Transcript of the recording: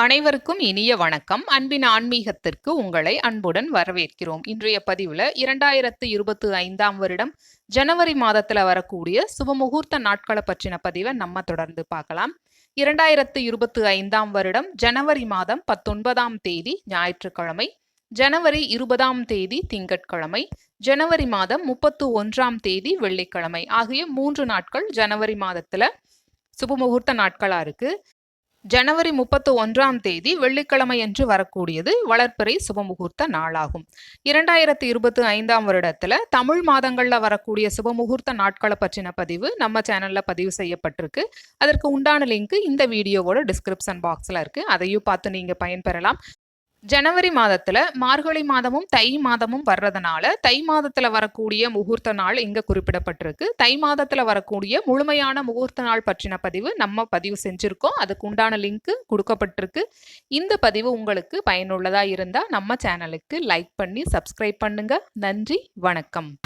அனைவருக்கும் இனிய வணக்கம். அன்பின் ஆன்மீகத்திற்கு உங்களை அன்புடன் வரவேற்கிறோம். இன்றைய பதிவுல இரண்டாயிரத்து இருபத்தி ஐந்தாம் வருடம் ஜனவரி மாதத்துல வரக்கூடிய சுபமுகூர்த்த நாட்களை பற்றின பதிவை நம்ம தொடர்ந்து பார்க்கலாம். இரண்டாயிரத்து இருபத்தி ஐந்தாம் வருடம் ஜனவரி மாதம் பத்தொன்பதாம் தேதி ஞாயிற்றுக்கிழமை ஜனவரி இருபதாம் தேதி திங்கட்கிழமை ஜனவரி மாதம் முப்பத்து ஒன்றாம் தேதி வெள்ளிக்கிழமை ஆகிய மூன்று நாட்கள் ஜனவரி மாதத்துல சுபமுகூர்த்த நாட்களா இருக்கு. ஜனவரி முப்பத்து ஒன்றாம் தேதி வெள்ளிக்கிழமை என்று வரக்கூடியது வளர்ப்பிறை சுபமுகூர்த்த நாளாகும். இரண்டாயிரத்தி இருபத்தி ஐந்தாம் வருடத்துல தமிழ் மாதங்கள்ல வரக்கூடிய சுபமுகூர்த்த நாட்களை பற்றின பதிவு நம்ம சேனல்ல பதிவு செய்யப்பட்டிருக்கு. அதற்கு உண்டான லிங்க் இந்த வீடியோவோட டிஸ்கிரிப்ஷன் பாக்ஸ்ல இருக்கு. அதையும் பார்த்து நீங்க பயன்பெறலாம். ஜனவரி மாதத்துல மார்கழி மாதமும் தை மாதமும் வர்றதுனால தை மாதத்துல வரக்கூடிய முகூர்த்த நாள் இங்க குறிப்பிடப்பட்டிருக்கு. தை மாதத்துல வரக்கூடிய முழுமையான முகூர்த்த நாள் பற்றின பதிவு நம்ம பதிவு செஞ்சிருக்கோம். அதுக்கு உண்டான லிங்க் கொடுக்கப்பட்டிருக்கு. இந்த பதிவு உங்களுக்கு பயனுள்ளதா இருந்தா நம்ம சேனலுக்கு லைக் பண்ணி சப்ஸ்கிரைப் பண்ணுங்க. நன்றி வணக்கம்.